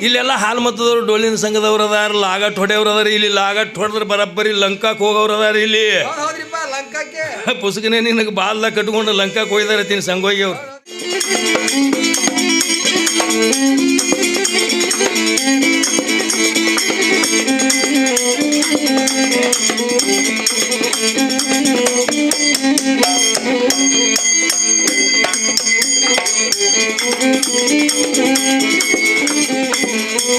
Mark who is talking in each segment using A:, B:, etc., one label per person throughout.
A: ಇಲ್ಲೆಲ್ಲ ಹಾಲು ಮತದವ್ರು ಡೋಲಿನ ಸಂಘದವ್ರು ಅದಾರ ಲಾಗಟ್ ಹೊಡೆಯವ್ರು ಅದಾರ ಇಲ್ಲಿ ಲಾಗಟ್ ಹೊಡೆದ್ರೆ ಬರಬ್ಬರಿ ಲಂಕಾಕ್ ಹೋಗೋರು ಅದಾರ ಇಲ್ಲಿ. ಪುಸ್ತಕನೇ ನಿನಗೆ ಬಾಲ್ದಾಗ ಕಟ್ಕೊಂಡು ಲಂಕಾಕ್ ಹೋಗಿದಾರೆ ತಿನ್ ಸಂಗೋಗಿ ಅವ್ರು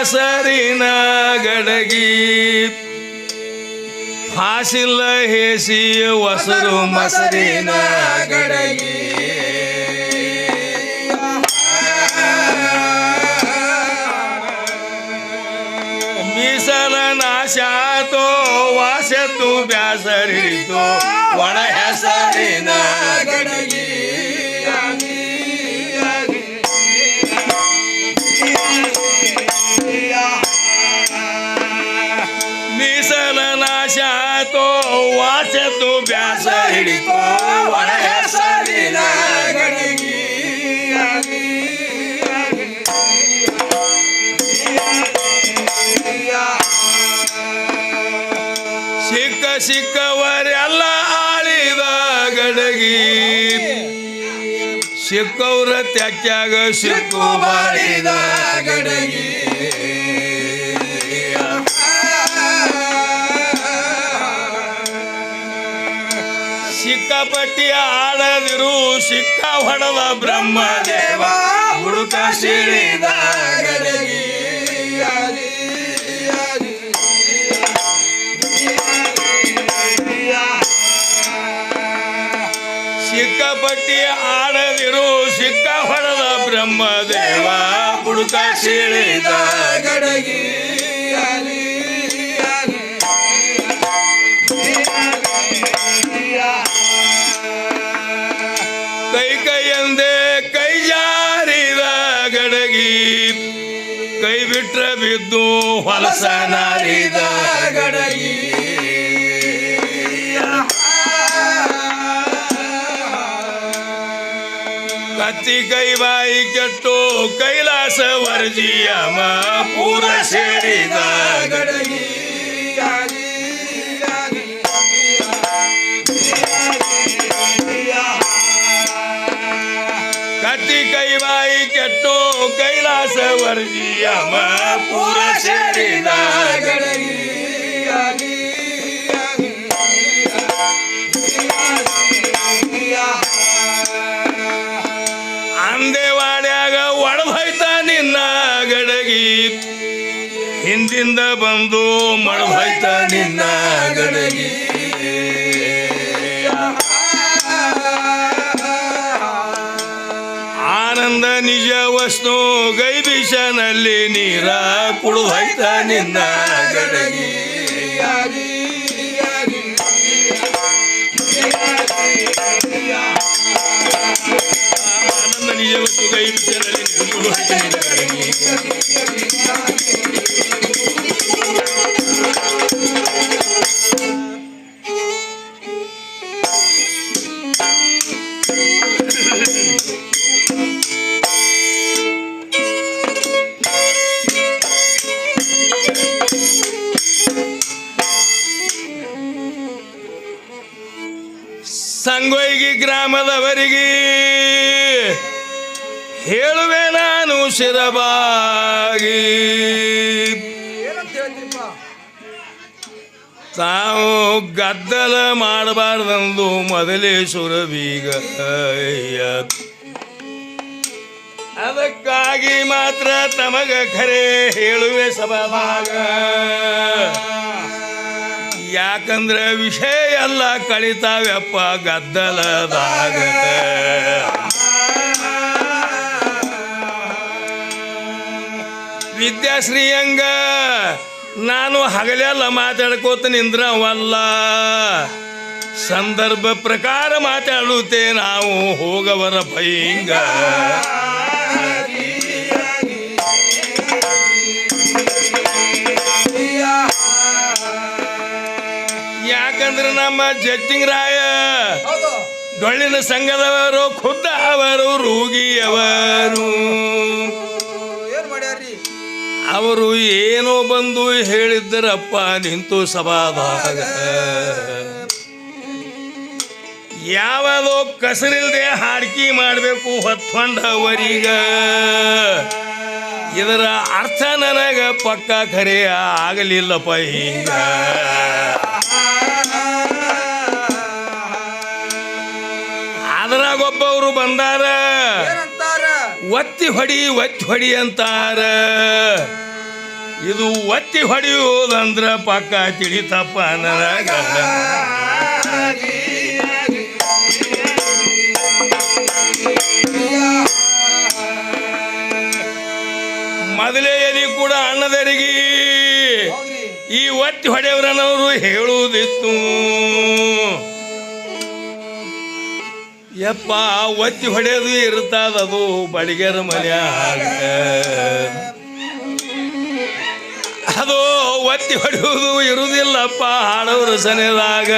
A: ಇದು ಕೆಸರಿನ ಗಡಗಿ. ಹಾಸಿಲ್ಲ ಹೇಸಿ ಹೊಸರು ಮಸರಿನ ಗಡಗಿ. ಮೀಸಲ ನಾಶಾತೋ ವಾಸತು ಬ್ಯಾಸರಿತೋ ಒಣ ಹೆಸರಿನ ಗಡಗಿ. ಸಿಕ್ಕ ಸಿಕ್ಕವರೆಲ್ಲ ಆಳಿದ ಗಡಗಿ. ಸಿಕ್ಕವ್ರ ತ್ಯಾಕ್ಯಾಗ ಸಿಕ್ಕು ಬಾಳಿದ ಗಡಗಿ. ಸಿಕ್ಕಾಪಟ್ಟಿ ಆಡದಿರು ಸಿಕ್ಕ ಹೊಡೆದ ಬ್ರಹ್ಮದೇವ ಹುಡುಕ ಗಡಗಿ ಸಿಕ್ಕಾಪಟ್ಟಿ ಆಡದಿರು ಸಿಕ್ಕ ಹೊಡೆದ ಬ್ರಹ್ಮದೇವ ಹುಡುಕ ಸಿಳಿದ ಗಡಗಿ ಬಿದ್ದು ಹೊಲಸ ನಾರಿದ ಗಡಗಿ. ಕತ್ತಿ ಕೈ ಬಾಯಿ ಕೆಟ್ಟು ಕೈಲಾಸ ವರ್ಜಿಯ ಪೂರ ಸೇರಿದ
B: ಗಡಗಿ.
A: ಕತ್ತಿ ಕೈ ಬಾಯಿ ಕೆಟ್ಟು ಕೈಲಾಸ ವರ್ಜಿಯಮ ಪೂರ ಸೇರಿದ ಅಂದೇವಾಡ್ಯಾಗ ಒಡಭೈತ ನಿನ್ನ ಗಡಗಿ. ಹಿಂದಿಂದ ಬಂದು ಮಡಭೈತ ನಿನ್ನ ಗಡಗಿ. ಆನಂದ ವಸ್ನು ಗೈ ಬೀಜನಲ್ಲಿ ನೀರ ಕುಡುವೈತ ನಿನ್ನ ಗಡಗಿ ಆನಂದ ನಿಜ ವಸ್ತು ಗೈಬಿಷನಲ್ಲಿ ನೀರು ಕುಡುವೈತ ನಿನ್ನ ಗಡಗಿ ಗ್ರಾಮದವರಿಗೆ ಹೇಳುವೆ ನಾನು ಶಿರಬಾಗಿ. ತಾವು ಗದ್ದಲ ಮಾಡಬಾರ್ದಂದು ಮೊದಲೇ ಸುರಬೀಗ ಅದಕ್ಕಾಗಿ ಮಾತ್ರ ತಮಗ ಖರೆ ಹೇಳುವೆ ಸಭಾಗ ಯಾಕಂದ್ರೆ ವಿಷಯ ಎಲ್ಲ ಕಳಿತಾವ್ಯಪ್ಪ ಗದ್ದಲದಾಗ ವಿದ್ಯಾಶ್ರೀಯಂಗ ನಾನು ಹಗಲೆಲ್ಲ ಮಾತಾಡ್ಕೋತ ನಿಂದ್ರವಲ್ಲ. ಸಂದರ್ಭ ಪ್ರಕಾರ ಮಾತಾಡುತ್ತೆ ನಾವು ಹೋಗವರ ಭಯಂಗ. ನಮ್ಮ ಜಟ್ಟಿಂಗರಾಯ ಡೊಳ್ಳಿನ ಸಂಘದವರು ಖುದ್ದ ಅವರು ರೋಗಿಯವರು. ಅವರು ಏನೋ ಬಂದು ಹೇಳಿದ್ದರಪ್ಪ ನಿಂತು ಸಭಾದಾಗ ಯಾವದೋ ಕಸರಿಲ್ದೆ ಹಾಡ್ಕಿ ಮಾಡಬೇಕು ಹೊತ್ಕೊಂಡವರೀಗ ಇದರ ಅರ್ಥ ನನಗ ಪಕ್ಕ ಖರೆ ಆಗಲಿಲ್ಲಪ್ಪ ಹಿಂಗ ಬಂದಾರ. ಒತ್ತಿ ಹೊಡಿ ಒತ್ತಿ ಹೊಡಿ ಅಂತಾರ. ಇದು ಒತ್ತಿ ಹೊಡೆಯುವುದಂದ್ರ ಪಕ್ಕ ತಿಳಿತಪ್ಪ ನನಗ ಮೊದಲೇ ಎಲಿ ಕೂಡ ಅಣ್ಣದರಿಗೆ ಈ ಒತ್ತಿ ಹೊಡೆಯವ್ರನವರು ಹೇಳುವುದಿತ್ತು. ಯಪ್ಪ, ಒತ್ತಿ ಹೊಡೆಯೋದು ಇರ್ತದದು ಬಡಿಗೆರ ಮನ್ಯಾಗ ಅದು ಒತ್ತಿ ಹೊಡೆಯುವುದು ಇರುವುದಿಲ್ಲಪ್ಪ ಹಾಡೋರು ಸನೆದಾಗ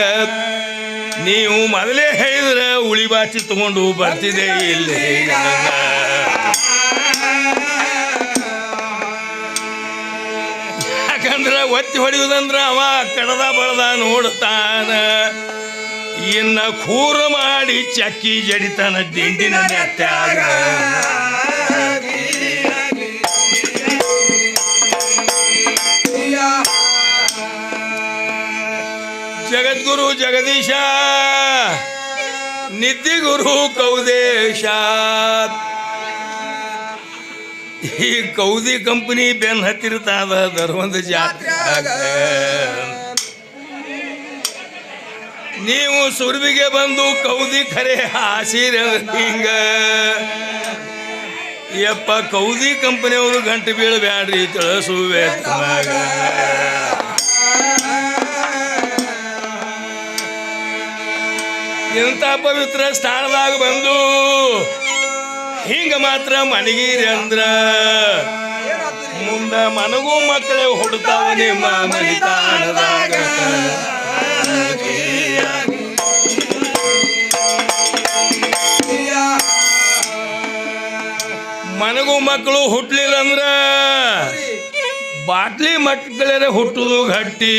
A: ನೀವು ಮೊದಲೇ ಹೇಳಿದ್ರೆ ಉಳಿ ಬಾಚಿ ತಗೊಂಡು ಬರ್ತಿದೆ ಇಲ್ಲಿ. ಯಾಕಂದ್ರೆ ಒತ್ತಿ ಹೊಡೆಯುವುದಂದ್ರೆ ಅವ ಕಡದ ಬಳದ ನೋಡ್ತಾನ ಇನ್ನ ಕೂರ ಮಾಡಿ ಚಕ್ಕಿ ಜಡಿತನ ದಿಂಡಿನ ನೆತ್ತಾಗ ಜಗದ್ಗುರು ಜಗದೀಶ ನಿದ್ದಿಗುರು ಕೌದೇಶ. ಈ ಕೌದಿ ಕಂಪನಿ ಬೆನ್ ಹತ್ತಿರ್ತಾದ ಧರ್ಮದ ಜಾತ್ರೆಯಾಗ ನೀವು ಸುರ್ವಿಗೆ ಬಂದು ಕೌದಿ ಖರೆ ಹಾಸಿರ ಹಿಂಗ. ಯಪ್ಪ, ಕೌದಿ ಕಂಪನಿಯವರು ಗಂಟು ಬೀಳಬ್ಯಾಡ್ರಿ ತಿಳಿಸುವೆ ಇಂಥ ಪವಿತ್ರ ಸ್ಥಾನದಾಗ ಬಂದು ಹಿಂಗ ಮಾತ್ರ ಮನಗಿರಿ ಅಂದ್ರ. ಮುಂದ ಮನಗೂ ಮಕ್ಕಳೇ ಹುಡ್ತಾವ ನಿಮ್ಮ ಮನಿತಾನದಾಗ. ನನಗೂ ಮಕ್ಕಳು ಹುಟ್ಟಲಿಲ್ಲ ಅಂದ್ರ ಬಾಟ್ಲಿ ಮಕ್ಕಳೇ ಹುಟ್ಟುದು ಗಟ್ಟಿ.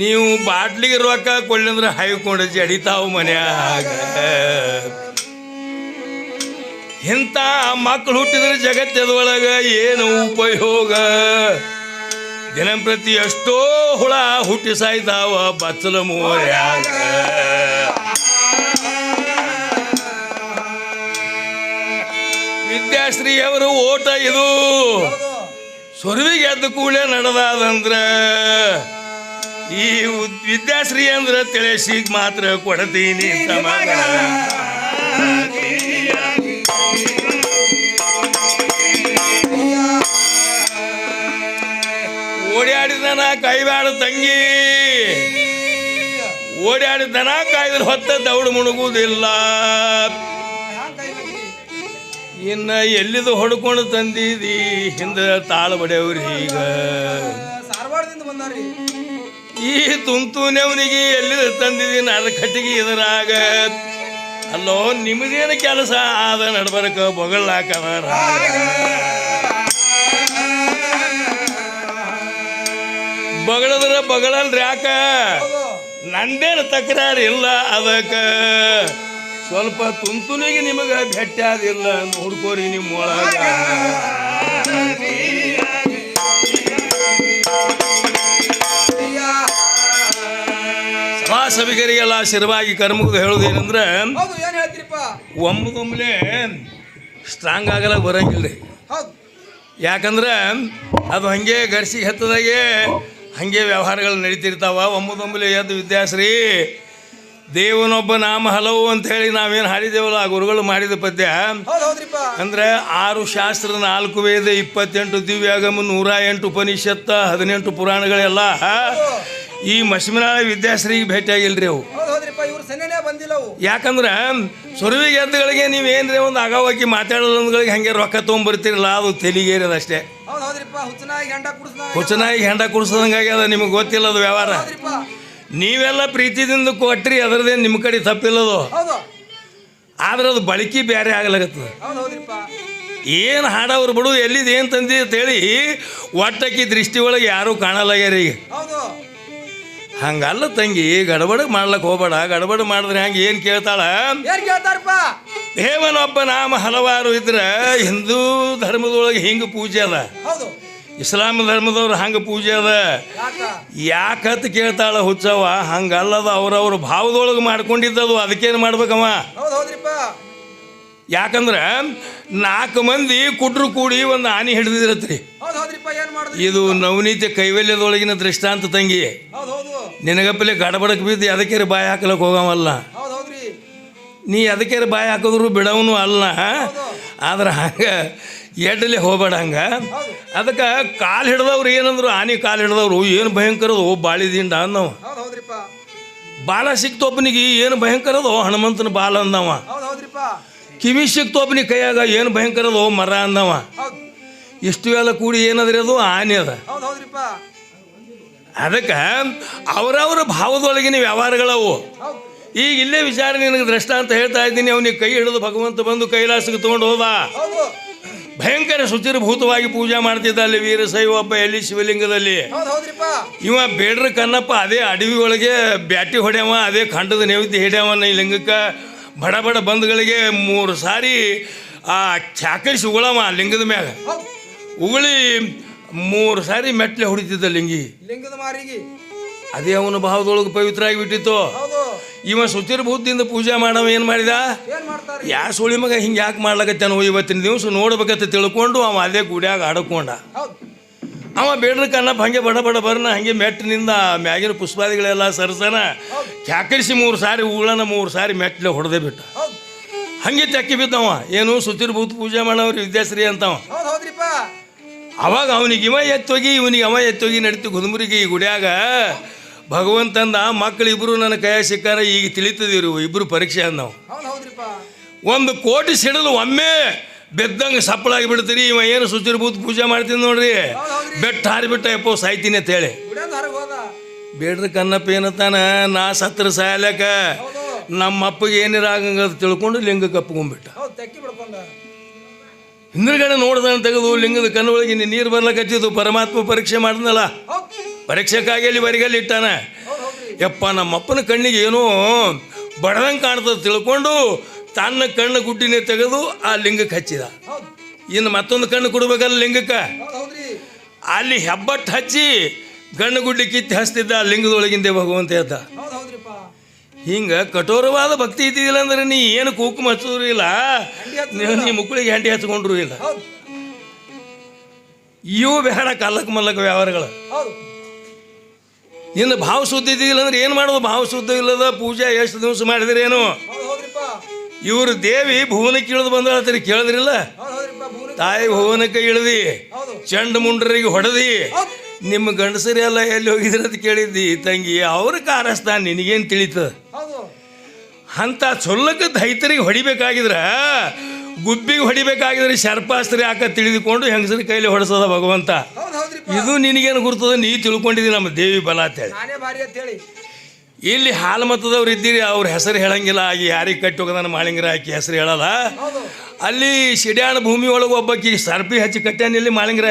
A: ನೀವು ಬಾಟ್ಲಿಗೆ ರೊಕ್ಕ ಕೊಳ್ಳಂದ್ರೆ ಹಾಯ್ಕೊಂಡು ಜಡಿತಾವು ಮನ್ಯಾಗ. ಇಂಥ ಮಕ್ಕಳು ಹುಟ್ಟಿದ್ರೆ ಜಗತ್ತದೊಳಗ ಏನು ಉಪಯೋಗ? ದಿನಂಪ್ರತಿ ಎಷ್ಟೋ ಹುಳ ಹುಟ್ಟಿಸಾಯ್ತಾವ ಬಚ್ಚಲ ಮೋರ್ಯಾಗ. ವಿದ್ಯಾಶ್ರೀ ಅವರು ಓಟ ಇದು. ಸುರುವಿಗೆ ಕೂಡ ಕೂಡಲೇ ನಡೆದಾದಂದ್ರ ಈ ವಿದ್ಯಾಶ್ರೀ ಅಂದ್ರೆ ತಿಳಿಸಿಗ್ ಮಾತ್ರ ಕೊಡತೀನಿ ಓಡಾಡಿದನ ಕೈಬ್ಯಾಡ ತಂಗಿ. ಓಡಾಡಿದನ ಕಾಯ್ದ್ರೆ ಹೊತ್ತ ದೌಡು
B: ಬಿಡ್ರಿ?
A: ಇನ್ನ ಎಲ್ಲಿದು ಹೊಡ್ಕೊಂಡು ತಂದಿದಿ? ಹಿಂದೆ ತಾಳ ಬಡಿಯವ್ರಿ ಈಗ. ಈ ತುಂತುನೆವನಿಗೆ ಎಲ್ಲಿದ ತಂದಿದ್ದೀನಿ ಅದ ಕಟ್ಟಿಗೆ ಇದರಾಗ ಅಲ್ಲೋ ನಿಮ್ದೇನು ಕೆಲಸ? ಆದ ನಡ್ಬರಕ ಬೊಗಳಾಕದಾರ ಬಗಳದ್ರ ಬಗಳಲ್ರಿ ಯಾಕ ನಂದೇನು ತಕರಾರು ಇಲ್ಲ ಅದಕ್ಕ. ಸ್ವಲ್ಪ ತುಂತುನಿಗೆ ನಿಮಗೆ ಭೇಟಿ ಆದಿಲ್ಲ ನೋಡ್ಕೋರಿ ನಿಮ್ಮ ಒಳಗ. ಸಭಾ ಸಭಿಕರಿಗೆಲ್ಲ ಶಿರವಾಗಿ ಕರ್ಮಗ ಹೇಳುದೇನಂದ್ರೆ ಒಮ್ಮದೊಮ್ಮಲೆ ಸ್ಟ್ರಾಂಗ್ ಆಗಲ್ಲ ಬರಂಗಿಲ್ಲ ಯಾಕಂದ್ರೆ ಅದು ಹಂಗೆ ಗರ್ಸಿಗೆ ಹತ್ತದಾಗೆ ಹಂಗೆ ವ್ಯವಹಾರಗಳು ನಡೀತಿರ್ತಾವ. ಒಮ್ಮದೊಮ್ಮಲೆ ಎದ್ದು ವಿದ್ಯಾಶ್ರೀ ದೇವನೊಬ್ಬ ನಾಮ ಹಲವು ಅಂತ ಹೇಳಿ ನಾವೇನು ಹಾಡಿದೇವಲ್ಲ ಆ ಗುರುಗಳು ಮಾಡಿದ ಪದ್ಯ? ಅಂದ್ರೆ ಆರು ಶಾಸ್ತ್ರ ನಾಲ್ಕು ವೇದ ಇಪ್ಪತ್ತೆಂಟು ದಿವ್ಯಾಗಮ ನೂರ ಎಂಟು ಉಪನಿಷತ್ತ ಹದಿನೆಂಟು ಪುರಾಣಗಳೆಲ್ಲ. ಈ ಮಶ್ಮಿನಾಳ ವಿದ್ಯಾಶ್ರೀಗೆ ಭೇಟಿಯಾಗಿಲ್ರಿ ಅವು.
B: ನೀವು
A: ಯಾಕಂದ್ರೆ ಸುರುವಿಗೆ ಎದ್ದುಗಳಿಗೆ ನೀವೇನ್ರಿ ಒಂದು ಅಗವಾಗಿ ಮಾತಾಡೋದ್ಗಳಿಗೆ ಹಂಗೆ ರೊಕ್ಕ ತೊಗೊಂಬರ್ತಿರಲ್ಲ ಅದು ತೆಲಿಗೇರದ ಅಷ್ಟೇ.
B: ಹುಚ್ಚನಾಗಿ ಹೆಂಡ ಕುಡಿಸ್ದ
A: ಹುಚ್ಚನಾಗಿ ಹೆಂಡ ಕುಡ್ಸೋದಂಗಾಗಿ ಅದ ನಿಮಗೆ ಗೊತ್ತಿಲ್ಲ ಅದು ವ್ಯವಹಾರ. ನೀವೆಲ್ಲ ಪ್ರೀತಿದಿಂದ ಕೊಟ್ರಿ ಅದರದೇ ನಿಮ್ಮ ಕಡೆ ತಪ್ಪಿಲ್ಲದು. ಆದ್ರೆ ಅದು ಬಳಕೆ ಬೇರೆ ಆಗ್ಲಾಗತ್ತದ ಏನು ಹಾಡವ್ರು ಬಿಡು ಎಲ್ಲಿದೆ ಏನು ತಂದಿ ಅಂತೇಳಿ ಒಟ್ಟಕ್ಕಿ ದೃಷ್ಟಿ ಒಳಗೆ ಯಾರೂ ಕಾಣಲಾಗ್ಯಾರ ಈಗ. ಹಂಗಲ್ಲ ತಂಗಿ ಗಡಬಡ ಮಾಡ್ಲಕ್ಕೆ ಹೋಗ್ಬೇಡ ಗಡಬಡ ಮಾಡಿದ್ರೆ ಹಂಗೆ ಏನು ಕೇಳ್ತಾಳ? ದೇವನೊಬ್ಬ ನಾಮ ಹಲವಾರು ಇದ್ರೆ ಹಿಂದೂ ಧರ್ಮದೊಳಗೆ ಹಿಂಗೆ ಪೂಜೆ
B: ಅಲ್ಲ
A: ಇಸ್ಲಾಂ ಧರ್ಮದವ್ರು ಹಂಗೆ ಪೂಜೆ ಅದ.
B: ಯಾಕ
A: ಯಾಕತ್ ಕೇಳ್ತಾಳ ಹುಚ್ಚವ ಹಂಗಲ್ಲದ ಅವ್ರವ್ರ ಭಾವದೊಳಗೆ ಮಾಡ್ಕೊಂಡಿದ್ದದು ಅದಕ್ಕೇನು ಮಾಡ್ಬೇಕವ ಯಾಕಂದ್ರೆ ನಾಲ್ಕು ಮಂದಿ ಕುಟ್ರು ಕೂಡಿ ಒಂದು ಆನೆ ಹಿಡಿದಿರತ್ರಿ ಇದು ನವನೀತಿ ಕೈವಲ್ಯದೊಳಗಿನ ದೃಷ್ಟಾಂತ ತಂಗಿ. ನಿನಗಪ್ಪಲೆ ಗಡಬಡಕ್ಕೆ ಬಿದ್ದು ಅದಕ್ಕೆ ಬಾಯಿ ಹಾಕ್ಲಕ್ಕೆ ಹೋಗವಲ್ಲ. ನೀ ಅದಕ್ಕೆ ಬಾಯಿ ಹಾಕಿದ್ರು ಬಿಡವನು ಅಲ್ಲ. ಆದ್ರೆ ಹಂಗೆ ಎಡ್ಡಲೆ ಹೋಗ್ಬೇಡ ಹಂಗೆ. ಅದಕ್ಕೆ ಕಾಲು ಹಿಡ್ದವ್ರು ಏನಂದ್ರು ಆನೆ ಕಾಲು ಹಿಡ್ದವ್ರು ಏನು ಭಯಂಕರದು ಬಾಳಿದಿಂಡ ಅಂದವ. ಬಾಲ ಸಿಕ್ತೊಬ್ಬನಿಗೆ ಏನು ಭಯಂಕರದೋ ಹನುಮಂತನ ಬಾಲ ಅಂದವ. ಕಿವಿ ಸಿಕ್ತೊಬ್ಬನಿಗೆ ಕೈಯಾಗ ಏನು ಭಯಂಕರದೋ ಮರ ಅಂದವ. ಇಷ್ಟು ಎಲ್ಲ ಕೂಡಿ ಏನದ್ರಿ ಅದು? ಆನೆ ಅದ. ಅದಕ್ಕೆ ಅವರವರ ಭಾವದೊಳಗಿನ ವ್ಯವಹಾರಗಳವು. ಈಗ ಇಲ್ಲೇ ವಿಚಾರ ನಿನಗೆ ದೃಷ್ಟ ಅಂತ ಹೇಳ್ತಾ ಇದ್ದೀನಿ. ಅವನಿಗೆ ಕೈ ಹಿಡಿದು ಭಗವಂತ ಬಂದು ಕೈಲಾಸಕ್ಕೆ ತೊಗೊಂಡು ಹೌದು. ಭಯಂಕರ ಶುಚಿರ್ಭೂತವಾಗಿ ಪೂಜೆ ಮಾಡ್ತಿದ್ದ ಅಲ್ಲಿ ವೀರಶೈವಪ್ಪ ಎಲ್ಲಿ ಶಿವಲಿಂಗದಲ್ಲಿ? ಇವ ಬೇಡ್ರ ಕನ್ನಪ್ಪ ಅದೇ ಅಡವಿ ಒಳಗೆ ಬ್ಯಾಟಿ ಹೊಡ್ಯಾವ ಅದೇ ಖಂಡದ ನೈವೇದ್ಯ ಹಿಡ್ಯಾವ ಈ ಲಿಂಗಕ್ಕೆ. ಬಡ ಬಡ ಬಂಧುಗಳಿಗೆ ಮೂರು ಸಾರಿ ಆ ಚಾಕರಿಸಿ ಉಗಳವ ಲಿಂಗದ ಮ್ಯಾಗ. ಉಗುಳಿ ಮೂರು ಸಾರಿ ಮೆಟ್ಲೆ ಹೊಡಿತಿದ್ದ ಲಿಂಗಿ.
B: ಲಿಂಗದ ಮಾರಿಗೆ.
A: ಅದೇ ಅವನ ಭಾವದೊಳಗೆ ಪವಿತ್ರ ಆಗಿಬಿಟ್ಟಿತ್ತು ಇವ ಶುಚಿರ್ಭೂತದಿಂದ ಪೂಜೆ ಮಾಡವ ಏನು ಮಾಡಿದ? ಯಾ ಸುಳಿ ಮಗ ಹಿಂಗೆ ಯಾಕೆ ಮಾಡ್ಲಕತ್ತಾನೋ ಇವತ್ತಿನ ದಿವಸ ನೋಡ್ಬೇಕಂತ ತಿಳ್ಕೊಂಡು ಅವ ಅದೇ ಗುಡಿಯಾಗ ಆಡಕೊಂಡ. ಅವ ಬೇಡ್ರ ಕನ್ನಪ್ಪ ಹಂಗೆ ಬಡ ಬಡ ಬರ್ನ ಹಂಗೆ ಮೆಟ್ಟಿನಿಂದ ಮ್ಯಾಗಿನ ಪುಷ್ಪಾದಿಗಳೆಲ್ಲ ಸರಸನ. ಕ್ಯಾಕರಿಸಿ ಮೂರು ಸಾರಿ ಉಳನ ಮೂರು ಸಾರಿ ಮೆಟ್ಲೆ ಹೊಡೆದೇ ಬಿಟ್ಟ. ಹಂಗೆ ತೆಕ್ಕಿ ಬಿದ್ದವ. ಏನು ಶುಚಿರ್ಭೂತ ಪೂಜೆ ಮಾಡವ್ರಿ ವಿದ್ಯಾಶ್ರೀ ಅಂತವ. ಅವಾಗ ಅವನಿಗೆ ಇವ ಎತ್ತೋಗಿ ಇವನಿಗೆ ಅವ ಎತ್ತೋಗಿ ನಡೀತು ಗುದುಮುರಿಗೆ ಈ ಗುಡಿಯಾಗ. ಭಗವಂತಂದ ಮಕ್ಕಳು ಇಬ್ಬರು ನನ್ನ ಕೈಯಾಗ ಸಿಕ್ಕಾರೆ ಈಗ ತಿಳಿತದಿರು ಇಬ್ಬರು ಪರೀಕ್ಷೆ
B: ಅಂದ ನಾವು.
A: ಒಂದು ಕೋಟಿ ಸಿಡಲು ಒಮ್ಮೆ ಬೆದ್ದಂಗೆ ಸಪ್ಪಳಾಗಿ ಬಿಡ್ತೀರಿ ಇವ ಏನು ಶುಚಿರ್ಭೂತ ಪೂಜೆ ಮಾಡ್ತೀನಿ ನೋಡ್ರಿ. ಬೆಟ್ಟ ಹಾರಿಬಿಟ್ಟ ಯಪ್ಪೋ ಸಾಯ್ತೀನಿ ಅಂತ ಹೇಳಿ. ಬೇಡ್ರಿ ಕನ್ನಪ್ಪ ಏನತ್ತಾನ ನಾ ಸತ್ರ ಸಾಯಲಕ ನಮ್ಮ ಅಪ್ಪಗೆ ಏನಿರ ಆಗಂಗ ತಿಳ್ಕೊಂಡು ಲಿಂಗ ಅಪ್ಕೊಂಡ್ಬಿಟ್ಟ ಹಿಂದ್ರಗಡೆ ನೋಡ್ದಾನ ತೆಗೆದು ಲಿಂಗದ ಕಣ್ಣೊಳಗೆ ನೀರು ಬರ್ಲಕತ್ತಿದ್ದು ಪರಮಾತ್ಮ ಪರೀಕ್ಷೆ ಮಾಡಿದ್ನಲ್ಲ. ಪರೀಕ್ಷೆಕ್ಕಾಗಿ ಬರಿಗಲ್ಲಿ ಇಟ್ಟಾನ ಯಪ್ಪ ನಮ್ಮ ಅಪ್ಪನ ಕಣ್ಣಿಗೆ ಏನೋ ಬಡದಂಗೆ ಕಾಣ್ತದೆ ತಿಳ್ಕೊಂಡು ತನ್ನ ಕಣ್ಣು ಗುಡ್ಡಿನೇ ತೆಗೆದು ಆ ಲಿಂಗಕ್ಕೆ ಹಚ್ಚಿದ. ಇನ್ನು ಮತ್ತೊಂದು ಕಣ್ಣು ಕೊಡ್ಬೇಕಲ್ಲ ಲಿಂಗಕ್ಕೆ? ಅಲ್ಲಿ ಹೆಬ್ಬಟ್ಟು ಹಚ್ಚಿ ಗಣ್ಣು ಗುಡ್ಡಿ ಕಿತ್ತಿ ಹಚ್ತಿದ್ದ ಆ ಲಿಂಗದೊಳಗಿಂದೆ ಭಗವಂತ ಎದ್ದ. ಹಿಂಗೆ ಕಠೋರವಾದ ಭಕ್ತಿ ಇದ್ದಿದ್ದಿಲ್ಲ ಅಂದ್ರೆ ನೀ ಏನು ಕುಂಕುಮ ಹಚ್ಚೋರು ಇಲ್ಲ. ನೀ- ಮುಕ್ಕಳಿಗೆ ಹೆಂಡಿ ಹಚ್ಕೊಂಡ್ರು ಇಲ್ಲ. ಇವು ಬೇಡ ಕಲ್ಲಕ್ಕೆ ಮಲ್ಲಕ ವ್ಯವಹಾರಗಳು. ಇನ್ನು ಭಾವ ಶುದ್ಧ ಇದ್ದಿಲ್ಲ ಅಂದ್ರೆ ಏನು ಮಾಡೋದು? ಭಾವ ಶುದ್ಧ ಇಲ್ಲದ ಪೂಜೆ ಎಷ್ಟು ದಿವಸ ಮಾಡಿದ್ರೇನು ಇವರು ದೇವಿ ಭುವನಕ್ಕೆ ಇಳಿದು ಬಂದಳತ್ರಿ ಕೇಳಿದ್ರಿಲ್ಲ? ತಾಯಿ ಭುವನಕ್ಕೆ ಇಳಿದಿ ಚಂಡ ಮುಂಡ್ರಿಗೆ ಹೊಡೆದಿ ನಿಮ್ಮ ಗಂಡಸರೆಲ್ಲ ಎಲ್ಲಿ ಹೋಗಿದ್ರೆ ಅಂತ ಕೇಳಿದ್ದಿ ತಂಗಿ ಅವ್ರ ಕಾರಸ್ತಾನ ನಿನಗೇನು ತಿಳಿತದ ಅಂಥ ಚೊಲ್ಲಕ್ಕೆ ದೈತರಿಗೆ ಹೊಡಿಬೇಕಾಗಿದ್ರ ಗುಬ್ಬಿಗೆ ಹೊಡಿಬೇಕಾಗಿದ್ರೆ ಶರ್ಪಾಸ್ತ್ರಿ ಹಾಕ ತಿಳಿದುಕೊಂಡು ಹೆಂಗಸರ ಕೈಲಿ ಹೊಡೆಸದ ಭಗವಂತ. ಇದು ನಿನಗೇನು ಗುರುತದ? ನೀ ತಿಳ್ಕೊಂಡಿದ್ದೀನಿ ನಮ್ಮ ದೇವಿ ಬಲ ಅಂತೇಳಿ.
B: ನಾನೇ ಭಾರಿ ಅಂತ ಹೇಳಿ.
A: ಇಲ್ಲಿ ಹಾಲು ಮತದವ್ರು ಇದ್ದೀರಿ ಅವ್ರ ಹೆಸರು ಹೇಳಂಗಿಲ್ಲ. ಆಗಿ ಯಾರಿಗೆ ಕಟ್ಟಿ ಹೋಗೋದನ್ನ ಮಾಳಿಂಗರ ಹಾಕಿ ಹೆಸರು ಹೇಳಲ್ಲ. ಅಲ್ಲಿ ಸಿಡ್ಯಾಣ ಭೂಮಿ ಒಳಗೆ ಒಬ್ಬಕ್ಕಿ ಸರ್ಪಿ ಹಚ್ಚಿ ಕಟ್ಟ್ಯಾನ ಇಲ್ಲಿ ಮಾಳಿಂಗರ?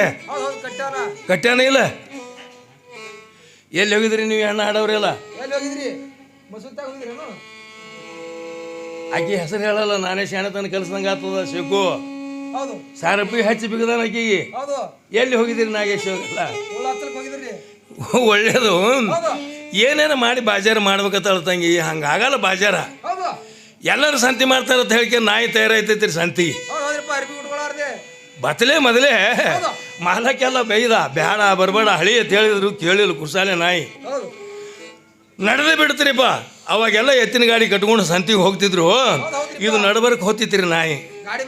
A: ಕಟ್ಟ್ಯಾನ. ಇಲ್ಲ? ಎಲ್ಲಿ ಹೋಗಿದ್ರಿ ನೀವು ಹೆಣ್ಣು
B: ಆಡೋರೆಲ್ಲ
A: ಆಕಿ ಹೆಸರು ಹೇಳಲ್ಲ ನಾನೇ ಶಾಣತನ ಕೆಲಸದಂಗೆ ಆಗ್ತದ ಶಿವಕು
B: ಹೌದು.
A: ಸಾರಪ್ಪಿ ಹಚ್ಚಿ ಬಿಗದಾನ ಆಕಿಗೆ
B: ಹೌದು.
A: ಎಲ್ಲಿ ಹೋಗಿದ್ದೀರಿ ನಾಗೇಶ್
B: ಹತ್ತಲಕ್ಕೆ ಹೋಗಿದ್ರಿ
A: ಒಳ್ಳೇದು. ಏನೇನು ಮಾಡಿ ಬಾಜಾರ ಮಾಡ್ಬೇಕತ್ತಳ ತಂಗಿ? ಹಂಗಾಗಲ್ಲ ಬಾಜಾರ.
C: ಹೌದು.
A: ಎಲ್ಲರೂ ಸಂತಿ ಮಾಡ್ತಾರ ಅಂತ ಹೇಳಿಕೆ ನಾಯಿ ತಯಾರೈತೈತ್ರಿ ಸಂತಿ. ಬತ್ತಲೇ ಮೊದಲೇ. ಮಾಲಕ್ಕೆಲ್ಲ ಬೈದ ಬೇಡ ಬರಬೇಡ ಹಳಿ ಅಂತ ಹೇಳಿದ್ರು ಕೇಳಿಲ್ಲ ಕುರ್ಸಾಲೆ ನಾಯಿ. ನಡೆದೇ ಬಿಡ್ತೀರಿಪ್ಪ. ಅವಾಗೆಲ್ಲ ಎತ್ತಿನ ಗಾಡಿ ಕಟ್ಕೊಂಡು ಸಂತಿಗೆ ಹೋಗ್ತಿದ್ರು. ಇದು ನಡಬರ್ಕ್ ಹೋಗ್ತಿತ್ರಿ ನಾಯಿ.
B: ಗಾಡಿ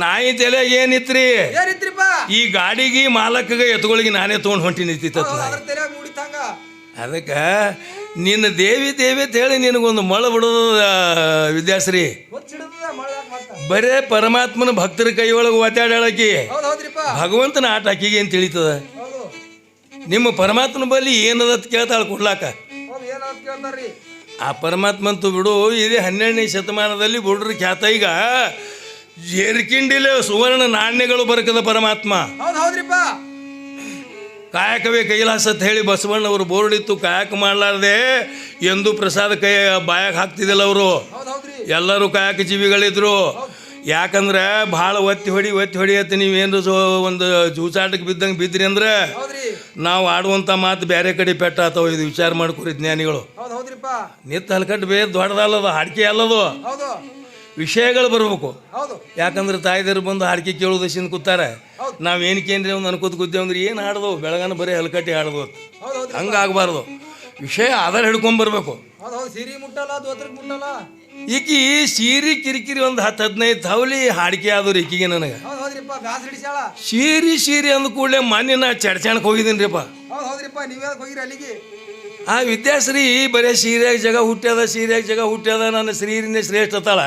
A: ನಾಯಿ ತಲೆ ಏನಿತ್ರಿ?
B: ಏನಿತ್ರಿಪ್ಪ
A: ಈ ಗಾಡಿಗೆ ಮಾಲಕಗೆ ಎತ್ತುಗಳಿಗೆ ನಾನೇ ತೊಗೊಂಡು ಹೊಂಟಿ ನಿಂತಿತ್ತ
B: ಹೌದು, ಅದ್ರ ತಲೆಯಾಗ ಮೂಡಿತಂಗ?
A: ಅದಕ್ಕೆ ನಿನ್ನ ದೇವಿ ದೇವಿ ಅಂತ ಹೇಳಿ ನಿನಗೊಂದು ಮಳ ಬಿಡೋದು ವಿದ್ಯಾಶ್ರೀ. ಬರೇ ಪರಮಾತ್ಮನ ಭಕ್ತರ ಕೈ ಒಳಗೆ ಒತ್ತಾಡಾಳಕಿ ಭಗವಂತನ ಆಟ ಆಕಿಗೆ ಏನು ತಿಳಿತದ? ನಿಮ್ಮ ಪರಮಾತ್ಮನ ಬಳಿ ಏನದ ಅಂತ ಕೇಳ್ತಾಳ ಕೊಡ್ಲಾಕ? ಆ ಪರಮಾತ್ಮಂತೂ ಬಿಡು ಇದೇ ಹನ್ನೆರಡನೇ ಶತಮಾನದಲ್ಲಿ ಬುಡ್ರ ಖ್ಯಾತ ಈಗ. ಜೇರ್ಕಿಂಡಿಲೆ ಸುವರ್ಣ ನಾಣ್ಯಗಳು ಬರಕದ ಪರಮಾತ್ಮ.
B: ಹೌದು ಹೌದ್ರಿಪ್ಪ.
A: ಕಾಯಕವೇ ಕೈಲಾಸ ಅಂತ ಹೇಳಿ ಬಸವಣ್ಣವರು ಬೋರ್ಡ್ ಇತ್ತು ಕಾಯಕ ಮಾಡಲಾರ್ದೆ ಎಂದು ಪ್ರಸಾದ ಕೈ ಬಾಯಾಗ ಹಾಕ್ತಿದ್ದಿಲ್ಲ ಅವರು. ಎಲ್ಲರೂ ಕಾಯಕ ಜೀವಿಗಳಿದ್ರು. ಯಾಕಂದ್ರೆ ಭಾಳ ಒತ್ತಿ ಹೊಡಿ ಒತ್ತಿ ಹೊಡಿ ಅಂತ ನೀವೇನು ಒಂದು ಜೂಜಾಟಕ್ಕೆ ಬಿದ್ದಂಗೆ ಬಿದ್ರಿ ಅಂದ್ರೆ ನಾವು ಆಡುವಂಥ ಮಾತು ಬೇರೆ ಕಡೆ ಪೆಟ್ಟಾತವ ಇದು ವಿಚಾರ ಮಾಡ್ಕೊರಿ ಜ್ಞಾನಿಗಳು. ನಿತ್ತ ಹಲ್ಕಟ್ಟು ಬೇರೆ ದೊಡ್ಡದಲ್ಲದು ಹಾಡಿಕೆ ಅಲ್ಲದು. ವಿಷಯಗಳು ಬರಬೇಕು.
B: ಹೌದು.
A: ಯಾಕಂದ್ರೆ ತಾಯ್ದರು ಬಂದು ಹಾಡಿಕೆ ಕೇಳೋದಶಿಂದ ಕೂತಾರೆ. ನಾವು ಏನು ಏನಕ್ಕೇನ್ರಿ ಒಂದು ಅನ್ಕೋತ ಕೂತೇವೆ ಅಂದ್ರೆ ಏನು ಹಾಡ್ದು ಬೆಳಗನ ಬರೀ ಹಲಕಟ್ಟಿ ಹಾಡ್ದು
B: ಹೌದು ಆಗಬಾರ್ದು
A: ಹಂಗಾಗಬಾರ್ದು. ವಿಷಯ ಆಧಾರ ಹಿಡ್ಕೊಂಬರ್ಬೇಕು ಈಕಿ ಸೀರಿ ಕಿರಿಕಿರಿ ಒಂದು ಹತ್ತು ಹದಿನೈದು ಥವಲಿ ಹಾಡಿಕೆ ಆದವ್ರು ಈಕಿಗೆ ನನಗೆ. ಸೀರಿ ಸೀರಿ ಅಂದ ಕೂಡಲೇ ಮಾನ್ಯ ನಾ ಚಡ್ಚಾಣಕ್ಕೆ ಹೋಗಿದ್ದೀನಿ ರೀಪ್ಪ. ಆ ವಿದ್ಯಾಶ್ರೀ ಬರೇ ಸೀರೆಯಾಗ ಜಗ ಹುಟ್ಟ್ಯದ ಸೀರೆಯಾಗ ಜಗ ಹುಟ್ಟ್ಯದ ನನ್ನ ಶ್ರೀರಿನೇ ಶ್ರೇಷ್ಠ ತಾಳ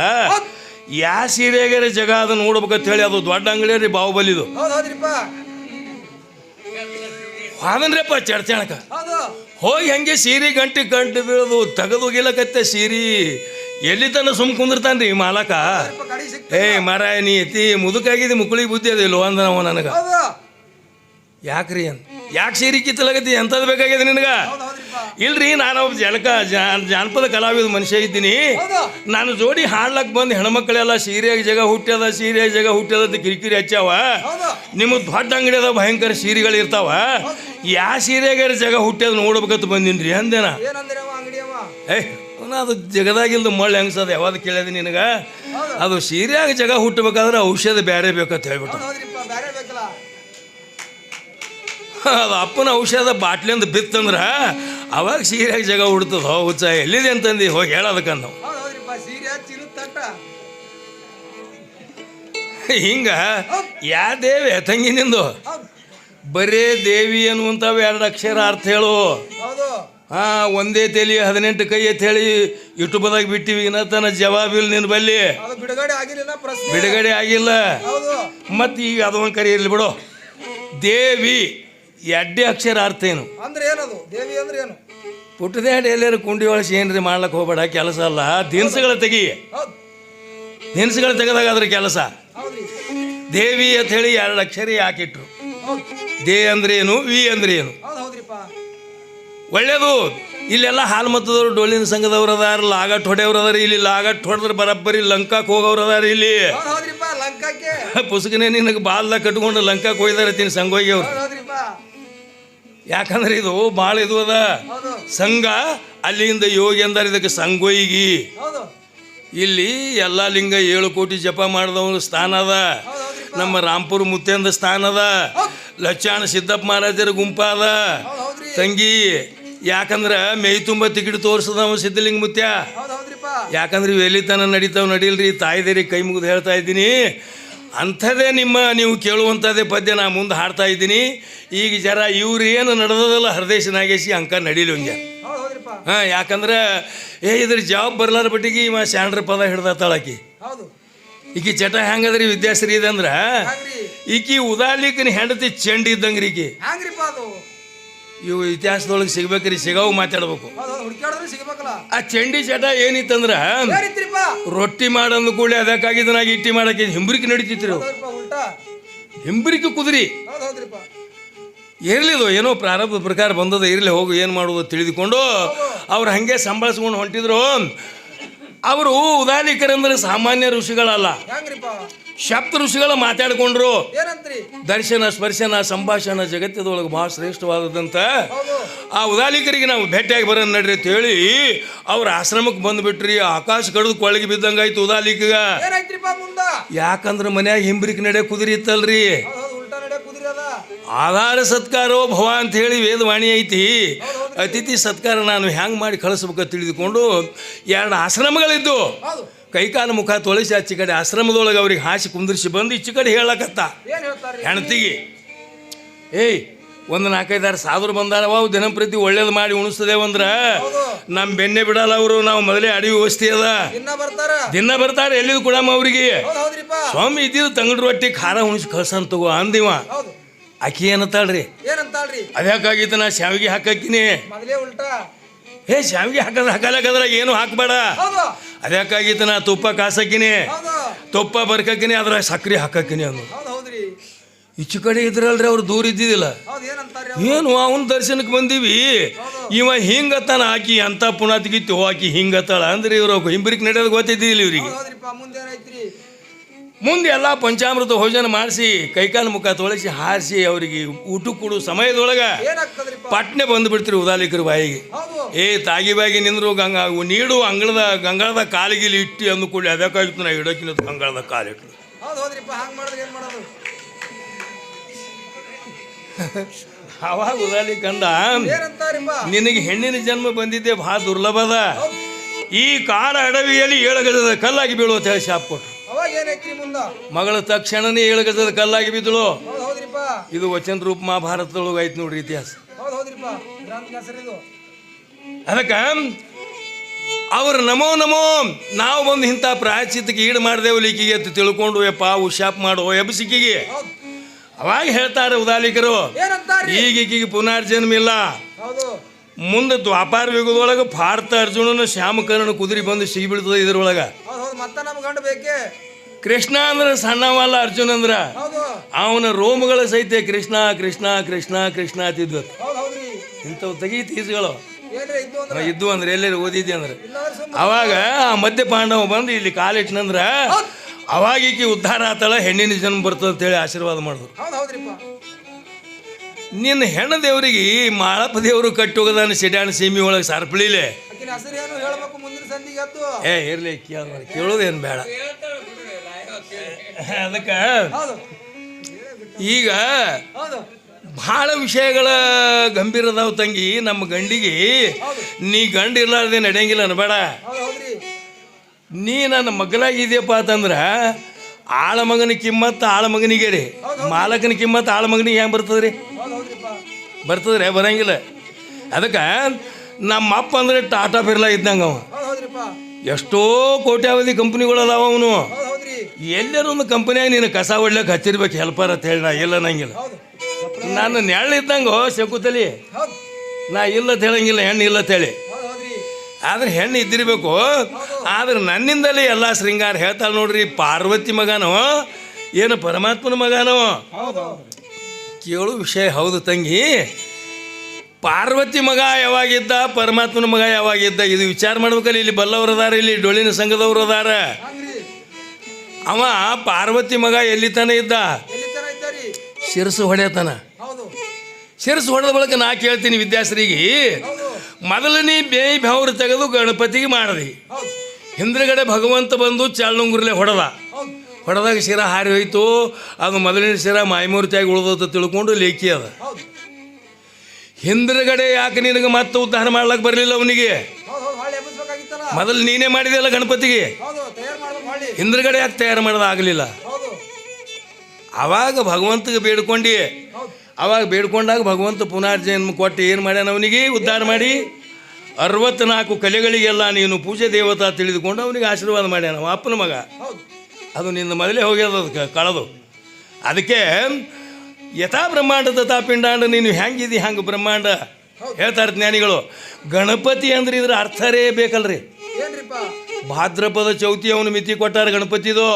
A: ಯಾ ಸೀರೆಗೆ ಜಗ ಅದು ನೋಡ್ಬೇಕಂತ ಹೇಳಿ ಅದು ದೊಡ್ಡ ಅಂಗಡಿ ರೀ ಬಾಹುಬಲಿದು ಹಾದನ್ರಿಪ್ಪ ಚಡ್ಚಾಣಕ?
B: ಹೌದು.
A: ಹೋಗಿ ಹೆಂಗೆ ಸೀರೆ ಗಂಟೆ ಗಂಟೆ ಬೀಳೋದು ತೆಗೆದು ಹೋಗಿಲಕತ್ತೆ ಸೀರೆ. ಎಲ್ಲಿ ತನ ಸುಮ್ ಕುಂದಿರ್ತಾನ್ರಿ ಮಾಲಕ? ಏ ಮರ ನೀ ಎತ್ತಿ ಮುದುಕಾಗಿದೆ ಮುಕ್ಕಳಿಗೆ ಬುದ್ಧಿ ಅದಿಲ್ಲ ಅಂದ ನಾವು ನನಗೆ. ಯಾಕ್ರಿ ಅಂತ ಯಾಕೆ ಸೀರೆ ಕಿತ್ತಲಾಗತ್ತಿ ಎಂಥದ್ದು ಬೇಕಾಗಿದೆ ನಿನಗೆ? ಇಲ್ರಿ ನಾನು ಒಬ್ಬ ಜನಕ ಜಾನಪದ ಕಲಾವಿದ ಮನುಷ್ಯ ಇದ್ದೀನಿ. ನಾನು ಜೋಡಿ ಹಾಡ್ಲಕ್ ಬಂದು ಹೆಣ್ಮಕ್ಳೆಲ್ಲ ಸೀರೆಯಾಗಿ ಜಾಗ ಹುಟ್ಟ್ಯದ ಸೀರೆಯಾಗಿ ಜಾಗ ಹುಟ್ಟ್ಯದ ಅಂತ ಕಿರಿಕಿರಿ ಹಚ್ಚಾವ ನಿಮಗೆ ದೊಡ್ಡ ಅಂಗಡಿ ಅದ ಭಯಂಕರ ಸೀರೆಗಳು ಇರ್ತಾವ. ಯಾ ಸೀರೆಗಾರ ಜಾಗ ಹುಟ್ಟ್ಯದ ನೋಡ್ಬೇಕಂತ ಬಂದಿನ್ರಿ ಅಂದೇನ? ಏಯ್ ಅದು ಜಗದಾಗಿಲ್ದು ಮಳ್ಳು ಹೆಂಗ್ಸದ? ಯಾವಾಗ ಕೇಳಿದೆ ನಿನಗೆ? ಅದು ಸೀರೆಯಾಗಿ ಜಾಗ ಹುಟ್ಟಬೇಕಾದ್ರೆ ಔಷಧ ಬೇರೆ ಬೇಕಂತ ಹೇಳ್ಬಿಟ್ಟು ಅದು ಅಪ್ಪನ ಔಷಧ ಬಾಟ್ಲಿಂದ ಬಿತ್ತಂದ್ರೆ ಅವಾಗ ಸೀರೆಯಾಗ ಜಾಗ ಹುಡ್ತದ ಹೋ ಹುಚ್ಚ ಎಲ್ಲಿದೆ ಅಂತಂದು? ಹೋಗಿ ಹೇಳೋದಕ್ಕಂದ ನಾವು. ಹಿಂಗ ಯಾ ದೇವಿ ತಂಗಿ ನಿಂದು? ಬರೇ ದೇವಿ ಅನ್ನುವಂಥವು ಎರಡು ಅಕ್ಷರ ಅರ್ಥ ಹೇಳು. ಹಾಂ ಒಂದೇ ತೆಲಿ ಹದಿನೆಂಟು ಕೈ ಅಂತ ಹೇಳಿ ಯೂಟ್ಯೂಬ್ದಾಗ ಬಿಟ್ಟಿವಿ. ಇನ್ನತನ ಜವಾಬಿಲ್ ನಿನ್ನ ಬಲ್ಲಿ.
B: ಬಿಡುಗಡೆ ಆಗಿಲ್ಲ
A: ಮತ್ತು ಈಗ ಅದೊಂದು ಕರಿ ಇರಲಿ ಬಿಡು. ದೇವಿ. ಎಡ್ಡೆ ಅಕ್ಷರ ಅರ್ಥ ಏನು?
B: ಅಂದ್ರೆ ಏನದು? ದೇವಿ ಅಂದ್ರೆ ಏನು?
A: ಪುಟ್ಟದೇ ಎಲ್ಲರೂ ಕುಂಡಿ ಒಳಸಿ ಏನ್ರಿ ಮಾಡ್ಲಕ್ಕೆ ಹೋಗ್ಬೇಡ ಕೆಲಸ ಅಲ್ಲ. ದಿನಸುಗಳ ತೆಗಿ. ದಿನಸುಗಳ ತೆಗೆದಾಗ ಅದ್ರ ಕೆಲಸ ದೇವಿ ಅಂತ ಹೇಳಿ ಎರಡು ಅಕ್ಷರಿ ಹಾಕಿಟ್ರು.
B: ಹೌದ್.
A: ದೇ ಅಂದ್ರೆ ಏನು ವಿ ಅಂದ್ರೆ ಏನು? ಒಳ್ಳೇದು. ಇಲ್ಲೆಲ್ಲ ಹಾಲು ಮತ್ತದವರು ಡೊಳ್ಳಿನ ಸಂಘದವ್ರು ಅದಾರ ಲಾಗಟ್ ಹೊಡೆಯವ್ರು ಅದಾರ ಇಲ್ಲಿ ಲಾಗಟ್ ಹೊಡೆದ್ರೆ ಬರಬ್ಬರಿ ಲಂಕಾಕ್ ಹೋಗೋರು ಅದಾರ ಇಲ್ಲಿ. ಪುಸ್ತಕನೇ ನಿನಗೆ ಬಾಲ್ದಾಗ ಕಟ್ಕೊಂಡು ಲಂಕಾಕ್ ಹೋಗಿದಾರೆ ತಿನ್ ಹೋಗಿ ಅವ್ರು. ಯಾಕಂದ್ರೆ ಇದು ಭಾಳ ಇದು ಅದ. ಸಂಘ ಅಲ್ಲಿಂದ ಯೋಗಿ ಅಂದಾರ ಇದಕ್ಕೆ ಸಂಗೋಯಿಗಿ ಇಲ್ಲಿ ಎಲ್ಲ ಲಿಂಗ ಏಳು ಕೋಟಿ ಜಪ ಮಾಡಿದವನು ಸ್ಥಾನ ಅದ. ನಮ್ಮ ರಾಂಪುರ ಮುತ್ಯಂದ ಸ್ಥಾನ ಅದ. ಲಕ್ಷಾಣ ಸಿದ್ದಪ್ಪ ಮಹಾರಾಜರ ಗುಂಪ ಅದ. ತಂಗಿ ಯಾಕಂದ್ರೆ ಮೈ ತುಂಬ ತಿಕಿಟ್ ತೋರಿಸದವ ಸಿದ್ಧಲಿಂಗ ಮುತ್ಯ. ಯಾಕಂದ್ರೆ ಇವು ಎಲ್ಲಿತನ ನಡೀತಾವ ನಡೀಲ್ರಿ ತಾಯಿದೇರಿ ಕೈ ಮುಗಿದು ಹೇಳ್ತಾ ಇದ್ದೀನಿ. ಅಂಥದ್ದೇ ನಿಮ್ಮ ನೀವು ಕೇಳುವಂಥದ್ದೇ ಪದ್ಯ ನಾ ಮುಂದೆ ಹಾಡ್ತಾ ಇದ್ದೀನಿ. ಈಗ ಜರ ಇವ್ರು ಏನು ನಡೆದದಲ್ಲ ಹರದೇಶ ನಾಗೇಶಿ ಅಂಕ ನಡೀಲಿ ಹಂಗೆ. ಹಾಂ ಯಾಕಂದ್ರೆ ಏ ಇದ್ರ ಜಾಬ್ ಬರ್ಲಾರ ಬಟ್ಟಿಗೆ ಇವ ಸ್ಯಾಂಡ್ರ ಪದ ಹಿಡ್ದಾತಾಳಕಿ
B: ಹೌದು.
A: ಈಕಿ ಚಟ ಹೆಂಗದ್ರಿ ವಿದ್ಯಾಶ್ರೀ ಇದಂದ್ರ ಈಕಿ ಉದಾಲಿಕನ ಹೆಂಡತಿ ಚೆಂಡಿ ಇದ್ದಂಗ್ರಿ ಈಕಿ. ಇವು ಇತಿಹಾಸದೊಳಗೆ ಸಿಗ್ಬೇಕ್ರಿ ಸಿಗವು ಮಾತಾಡ್ಬೇಕು. ಆ ಚಂಡಿ ಚಟ ಏನಿತ್ತಂದ್ರ ರೊಟ್ಟಿ ಮಾಡಂದು ಕೂಡಲೇ ಅದಕ್ಕಾಗಿದ್ದನಾಗ ಇಟ್ಟಿ ಮಾಡಕ್ಕೆ ಹಿಂಬ್ರಿಕೆ ನಡೀತಿತ್ರಿ ಹಿಂಬರಿಕೆ ಕುದುರಿ. ಇರ್ಲಿದು ಏನೋ ಪ್ರಾರಬ್ಧ ಪ್ರಕಾರ ಬಂದದ ಇರಲಿ ಹೋಗು ಏನು ಮಾಡುವುದು ತಿಳಿದುಕೊಂಡು ಅವ್ರು ಹಾಗೆ ಸಂಭಾಳಿಸ್ಕೊಂಡು ಹೊಂಟಿದ್ರು. ಅವರು ಉದಾಲಿಕರಂದ್ರೆ ಸಾಮಾನ್ಯ ಋಷಿಗಳಲ್ಲ. ಶಬ್ದ ಋಷಿಗಳು ಮಾತಾಡ್ಕೊಂಡ್ರು. ದರ್ಶನ ಸ್ಪರ್ಶನ ಸಂಭಾಷಣ ಜಗತ್ತದೊಳಗೆ ಬಹಳ ಶ್ರೇಷ್ಠವಾದದಂತ ಆ ಉದಾಲಿಕರಿಗೆ ನಾವು ಭೇಟಿಯಾಗಿ ಬರೋಣ ನಡ್ರಿ ಅಂತ ಹೇಳಿ ಅವ್ರ ಆಶ್ರಮಕ್ಕೆ ಬಂದ್ಬಿಟ್ರಿ ಆಕಾಶ ಕಡಿದು ಕೊಳಗೆ ಬಿದ್ದಂಗಾಯ್ತು ಉದಾಲಿಕಗ.
B: ಉದಾಲಿಕ
A: ಯಾಕಂದ್ರೆ ಮನ್ಯಾಗ ಹಿಂಬ್ರಿಕ್ ನಡೆ ಕುದುರಿ ಇತ್ತಲ್ರಿ. ಆಧಾರ ಸತ್ಕಾರೋ ಭವ ಅಂತ ಹೇಳಿ ವೇದವಾಣಿ ಐತಿ. ಅತಿಥಿ ಸತ್ಕಾರ ನಾನು ಹ್ಯಾಂಗ್ ಮಾಡಿ ಕಳಿಸ್ಬೇಕ ತಿಳಿದುಕೊಂಡು ಎರಡು ಆಶ್ರಮಗಳಿದ್ದು. ಕೈಕಾಲು ಮುಖ ತೊಳಸಿ ಆಚೆ ಕಡೆ ಆಶ್ರಮದೊಳಗೆ ಅವ್ರಿಗೆ ಹಾಸಿ ಕುಂದಿರಿಸಿ ಬಂದು ಈಚೆ ಕಡೆ ಹೇಳಕತ್ತ ಹೆಣ್ತಿಗೆ. ಏಯ್ ಒಂದು ನಾಲ್ಕೈದಾರು ಸಾವಿರ ಬಂದಾರವ ಅವು ದಿನಂಪ್ರತಿ ಒಳ್ಳೇದು ಮಾಡಿ ಉಣಿಸ್ತದೇವಂದ್ರ
B: ಅಂದ್ರೆ
A: ನಮ್ಮ ಬೆನ್ನೆ ಬಿಡಲ್ಲ ಅವರು ನಾವು ಮೊದಲೇ ಅಡಿ ವ್ಯವಸ್ಥೆ ಅದ. ದಿನ ಬರ್ತಾರೆ. ಎಲ್ಲಿದು ಕೊಡಮ್ಮ ಅವ್ರಿಗೆ? ಸ್ವಾಮಿ ಇದ್ದಿದ್ದು ತಂಗಡ ರೊಟ್ಟಿ ಖಾರ ಉಣಿಸಿ ಕಳ್ಸಂತ ತಗೋ ಅಂದಿವ. ಆಕಿ ಏನತ್ತಾಳ್ರಿ
B: ಏನಂತಾಳ್ರಿ?
A: ಅದ್ಯಾಕಾಗಿತ್ತು ನಾ ಶಾವಿಗೆ ಹಾಕಕ್ಕಿನಿ ಏ ಶಾವಿಗೆ ಹಾಕದ್ರ ಹಾಕಲಕ್ಕದ್ರ ಏನು ಹಾಕಬೇಡ.
B: ಹೌದು.
A: ಅದ್ಯಾಕಾಗಿತ್ತು ನಾ ತುಪ್ಪ ಕಾಸಕ್ಕಿನಿ ತುಪ್ಪ ಬರ್ಕಕ್ಕಿನಿ ಅದ್ರ ಸಕ್ರೆ ಹಾಕಕ್ಕಿನಿ ಅನ್ನು ಈಚು ಕಡೆ ಇದ್ರಲ್ರಿ ಅವ್ರು ದೂರ ಇದ್ದಿದ್ದಿಲ್ಲ. ಏನು ಅವನ ದರ್ಶನಕ್ಕೆ ಬಂದೀವಿ. ಇವ ಹಿಂಗತ್ತಾನ ಆಕಿ ಅಂತ ಪುನಾತಿಗಿತ್ತು ಆಕಿ ಹಿಂಗತ್ತಾಳ ಅಂದ್ರೆ ಇವ್ರು ಹಿಂಬ್ರಿಕ್ ನಡೆಯೋದು ಗೊತ್ತಿದ್ದಿಲ್ಲ ಇವ್ರಿಗೆ. ಮುಂದೆ ಎಲ್ಲ ಪಂಚಾಮೃತ ಭೋಜನ ಮಾಡಿಸಿ ಕೈಕಾಲು ಮುಖ ತೊಳಸಿ ಹಾರಿಸಿ ಅವರಿಗೆ ಊಟ ಕೊಡು ಸಮಯದೊಳಗೆ ಪಟ್ನೆ ಬಂದು ಬಿಡ್ತಿರಿ ಉದಾಲಿಕರ ಬಾಯಿಗೆ. ಏ ತಾಗಿ ಬಾಗಿ ನಿಂದ್ರು ಗಂಗಾ ನೀಡು ಅಂಗಳದ ಗಂಗಾಳದ ಕಾಲಿಗಿಲಿ ಇಟ್ಟು ಅಂದು ಅದಕ್ಕೆ ಅದಕ್ಕಾಗಿತ್ತು ನಾ ಇಡೋಕಿನ ಗಂಗಾಳದ ಕಾಲಿಟ್ಟು ಅವಾಗ ಉದಾಲಿ ಕಂಡ ನಿನಗೆ ಹೆಣ್ಣಿನ ಜನ್ಮ ಬಂದಿದ್ದೆ ಭಾಳ ದುರ್ಲಭದ ಈ ಕಾಡ ಅಡವಿಯಲ್ಲಿ ಏಳು ಗಜದ ಕಲ್ಲಾಗಿ ಬೀಳುವಂತ ಹೇಳಿ ಶಾಪ್ ಕೊಟ್ರು.
B: ಅವಾಗ ಮುಂದ?
A: ಮಗಳ ತಕ್ಷಣನೇ ಏಳು ಗಜದ ಕಲ್ಲಾಗಿ ಬಿದ್ದಳು.
B: ಹೌದು ಹೌದ್ರಿಪ್ಪ.
A: ಇದು ವಚನ ರೂಪ ಮಹಾಭಾರತದೊಳಗೆ ಐತೆ ನೋಡ್ರಿ ಇತಿಹಾಸ.
B: ಹೌದ್ರಿಪ್ಪ. ಹೆಸರಿದು.
A: ಅದಕ್ಕೆ ಅವ್ರು ನಮೋ ನಮೋ ನಾವು ಬಂದು ಇಂಥ ಪ್ರಾಯಚಿತ್ತಕ್ಕೆ ಈಡು ಮಾಡಿದೆವು ಲೀಕಿಗೆ ಅಂತ ತಿಳ್ಕೊಂಡು ಯಪ್ಪ ಶಾಪ್ ಮಾಡೋ ಎಬ್
B: ಸಿಕ್ಕಿಗೆ
A: ಅವಾಗ ಹೇಳ್ತಾರೆ ಉದಾಲಿಕರು ಈಗ ಈಕಿಗೆ ಪುನರ್ಜನ್ಮ ಇಲ್ಲ.
B: ಹೌದು.
A: ಮುಂದೆ ದ್ವಾಪಾರ ಯುಗದೊಳಗೆ ಭಾರತ ಅರ್ಜುನನ ಶ್ಯಾಮಕರ್ಣ ಕುದುರೆ ಬಂದು ಸಿಗಿಬಿಡ್ತದೆ ಇದ್ರೊಳಗೆ.
B: ಮತ್ತ ಗಂಡ ಬೇಕೇ?
A: ಕೃಷ್ಣ ಅಂದ್ರೆ ಸಣ್ಣವಲ್ಲ ಅರ್ಜುನ ಅಂದ್ರ. ಅವನ ರೋಮಗಳ ಸಹಿತ ಕೃಷ್ಣ ಕೃಷ್ಣ ಕೃಷ್ಣ ಕೃಷ್ಣ ಅತಿದ್ವ. ಇಂಥವು ತೆಗಿ ತೀಸ್ಗಳು.
B: ಇದ್ದು ಅಂದ್ರೆ?
A: ಎಲ್ಲರೂ ಓದಿದ್ದೆ ಅಂದ್ರೆ. ಅವಾಗ ಆ ಮಧ್ಯ ಪಾಂಡವ ಬಂದು ಇಲ್ಲಿ ಕಾಲಿಟ್ನಂದ್ರ ಅವಾಗ ಈಕೆ ಉದ್ಧಾರ ಆತಳ ಹೆಣ್ಣಿನ ಜನ್ಮ ಬರ್ತದೆ ಅಂತೇಳಿ ಆಶೀರ್ವಾದ ಮಾಡಿದ್ರು. ನಿನ್ನ ಹೆಣ್ಣ ದೇವರಿಗೆ ಮಾಳಪ್ಪ ದೇವರು ಕಟ್ಟಿ ಹೋಗದಾನ ಸಿಡ್ಯಾಣ ಸೀಮಿ ಒಳಗೆ ಸರ್ಪಳಿಲೆ. ಏ ಇರ್ಲಿ ಕೇಳ ಕೇಳೋದೇನು ಬೇಡ. ಅದಕ್ಕೆ ಈಗ ಭಾಳ ವಿಷಯಗಳ ಗಂಭೀರ ಅದಾವ ತಂಗಿ ನಮ್ಮ ಗಂಡಿಗೆ. ನೀ ಗಂಡ ಇರ್ಲಾರ್ದೆ ನಡೆಯಂಗಿಲ್ಲ ಅನ್ಬೇಡ ನೀ ನನ್ನ ಮಗಲಾಗಿದೆಯಪ್ಪ ಅಂತಂದ್ರ ಆಳ ಮಗನ ಕಿಮ್ಮತ್ತು ಆಳ ಮಗನಿಗೆ ರೀ. ಮಾಲಕನ ಕಿಮ್ಮತ್ತು ಆಳ ಮಗನಿಗೆ ಹೆಂಗೆ ಬರ್ತದೆ ರೀ
B: ಹೌದ್ ಹೌದ್ರಿಪ್ಪ
A: ಬರ್ತದ್ರಿ ಬರಂಗಿಲ್ಲ. ಅದಕ್ಕೆ ನಮ್ಮ ಅಪ್ಪ ಅಂದ್ರೆ ಟಾಟಾ ಬಿರ್ಲಾ ಇದ್ದಂಗೆ ಅವ. ಎಷ್ಟೋ ಕೋಟ್ಯಾವಧಿ ಕಂಪ್ನಿಗಳು ಅದಾವ ಅವನು. ಎಲ್ಲರೂ ಒಂದು ಕಂಪನಿಯಾಗ ನೀನು ಕಸ ಒಳ್ಳೆಕ್ ಹಚ್ಚಿರ್ಬೇಕು ಹೆಲ್ಪರ್ ಅಂತ ಹೇಳಿ ನಾ ಇಲ್ಲ ನಂಗಿಲ್ಲ ನಾನು ನೆರಳು ಇದ್ದಂಗೆ ಶಕುತಲಿ. ನಾ ಇಲ್ಲ ಅಂತ ಹೇಳಂಗಿಲ್ಲ ಹೆಣ್ಣು ಇಲ್ಲ ಅಂತ ಹೇಳಿ.
B: ಹೌದು ಹೌದ್ರಿ.
A: ಆದ್ರೆ ಹೆಣ್ಣು ಇದ್ದಿರ್ಬೇಕು. ಆದ್ರೆ ನನ್ನಿಂದಲೇ ಎಲ್ಲ ಶೃಂಗಾರ ಹೇಳ್ತಾಳೆ ನೋಡ್ರಿ ಪಾರ್ವತಿ ಮಗನೋ ಏನು ಪರಮಾತ್ಮನ ಮಗನೋ. ಕೇಳು ವಿಷಯ. ಹೌದು ತಂಗಿ. ಪಾರ್ವತಿ ಮಗ ಯಾವಾಗಿದ್ದ ಪರಮಾತ್ಮನ ಮಗ ಯಾವಾಗಿದ್ದ ಇದು ವಿಚಾರ ಮಾಡ್ಬೇಕಲ್ಲ ಇಲ್ಲಿ ಬಲ್ಲವರು ಅದಾರ ಇಲ್ಲಿ ಡೊಳ್ಳಿನ ಸಂಘದವರು ಅದಾರ. ಅವ ಪಾರ್ವತಿ ಮಗ ಎಲ್ಲಿ ತನ ಇದ್ದ? ಶಿರಸು ಹೊಡೆಯತನ
B: ಹೌದು.
A: ಶಿರಸು ಹೊಡೆದ ಬಳಿಕ ನಾ ಕೇಳ್ತೀನಿ ವಿದ್ಯಾಶ್ರೀಗೆ. ಮೊದಲನೇ ಬೇಯಿ ಬೆವರು ತೆಗೆದು ಗಣಪತಿಗೆ ಮಾಡ್ರಿ.
B: ಹೌದು.
A: ಹಿಂದ್ರಗಡೆ ಭಗವಂತ ಬಂದು ಚಾಳ್ನುಂಗುರ್ಲೆ ಹೊಡೆದ. ಹೊಡೆದಾಗ ಶಿರ ಹಾರಿ ಹೋಯ್ತು. ಅದು ಮೊದಲಿನ ಶಿರ ಮಾಯಮೂರ್ತಿಯಾಗಿ ಉಳಿದೋತ ತಿಳ್ಕೊಂಡು ಲೇಖಿ ಅದ.
B: ಹೌದು.
A: ಹಿಂದ್ರಗಡೆ ಯಾಕೆ ನಿನಗೆ ಮತ್ತೆ ಉದ್ಧಾರ ಮಾಡ್ಲಕ್ಕೆ ಬರಲಿಲ್ಲ ಅವನಿಗೆ? ಮೊದಲು ನೀನೇ ಮಾಡಿದೆಯಲ್ಲ ಗಣಪತಿಗೆ? ಹಿಂದ್ರಗಡೆ ಯಾಕೆ ತಯಾರು ಮಾಡೋದು ಆಗಲಿಲ್ಲ?
B: ಅವಾಗ
A: ಆವಾಗ ಭಗವಂತಗೆ ಬೇಡ್ಕೊಂಡು. ಅವಾಗ ಬೇಡ್ಕೊಂಡಾಗ ಭಗವಂತ ಪುನರ್ಜನ್ಮ ಕೊಟ್ಟು ಏನು ಮಾಡ್ಯಾನ ಅವನಿಗೆ? ಉದ್ಧಾರ ಮಾಡಿ. ಅರವತ್ನಾಲ್ಕು ಕಲೆಗಳಿಗೆಲ್ಲ ನೀನು ಪೂಜೆ ದೇವತಾ ತಿಳಿದುಕೊಂಡು ಅವನಿಗೆ ಆಶೀರ್ವಾದ ಮಾಡ್ಯಾನ ಅಪ್ಪನ ಮಗ. ಅದು ನಿನ್ನ ಮೊದಲೇ ಹೋಗ್ಯದ ಅದಕ್ಕೆ ಕಳೆದು. ಅದಕ್ಕೆ ಯಥಾ ಬ್ರಹ್ಮಾಂಡದ ತಥಾ ಪಿಂಡಾಂಡ ನೀನು ಹೆಂಗಿದಿ ಹಂಗೆ ಬ್ರಹ್ಮಾಂಡ? ಹೇಳ್ತಾರೆ ಜ್ಞಾನಿಗಳು. ಗಣಪತಿ ಅಂದ್ರೆ ಇದ್ರ ಅರ್ಥರೇ ಬೇಕಲ್ರಿ. ಭಾದ್ರಪದ ಚೌತಿ ಅವನು ಮಿತಿ ಕೊಟ್ಟಾರ ಗಣಪತಿದು.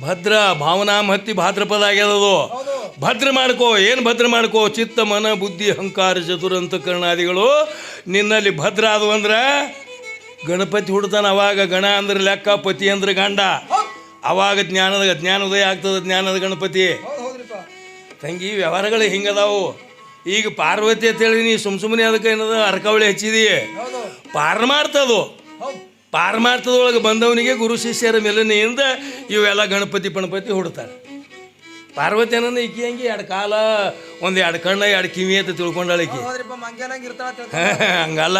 A: ಭದ್ರ ಭಾವನಾ ಹತ್ತಿ ಭಾದ್ರಪದ ಆಗ್ಯದದು. ಭದ್ರ ಮಾಡ್ಕೋ ಏನು ಭದ್ರ ಮಾಡ್ಕೋ? ಚಿತ್ತ ಮನ ಬುದ್ಧಿ ಅಹಂಕಾರ ಚತುರಂತ ಕರ್ಣಾದಿಗಳು ನಿನ್ನಲ್ಲಿ ಭದ್ರ ಅದು ಅಂದ್ರೆ ಗಣಪತಿ ಹುಡ್ತಾನೆ ಅವಾಗ ಗಣ ಅಂದ್ರೆ ಲೆಕ್ಕ ಪತಿ ಅಂದ್ರೆ ಗಂಡ. ಅವಾಗ ಜ್ಞಾನದ ಜ್ಞಾನೋದಯ ಆಗ್ತದೆ ಜ್ಞಾನದ ಗಣಪತಿ. ತಂಗಿ ವ್ಯವಹಾರಗಳು ಹಿಂಗದಾವು. ಈಗ ಪಾರ್ವತಿ ಅಂತೇಳಿ ನೀ ಸುಮ್ ಸುಮ್ಮನೆ ಅದಕ್ಕೆ ಏನದ ಅರ್ಕಾವಳಿ ಹಚ್ಚಿದಿ.
B: ಹೌದು.
A: ಪಾರಮಾರ್ಥದೊಳಗೆ ಬಂದವನಿಗೆ ಗುರು ಶಿಷ್ಯರ ಮೇಲನೆಯಿಂದ ಇವೆಲ್ಲ ಗಣಪತಿ ಪಣಪತಿ ಹುಡ್ತಾರೆ ಪಾರ್ವತಿ ಅನ್ನೋ ಈಕಿ ಹಂಗೆ ಎರಡು ಕಾಲ ಒಂದು ಎರಡು ಕಣ್ಣ ಎರಡು ಕಿವಿ ಅಂತ
B: ತಿಳ್ಕೊಂಡಾಳಿಕಿ
A: ಹಂಗಲ್ಲ.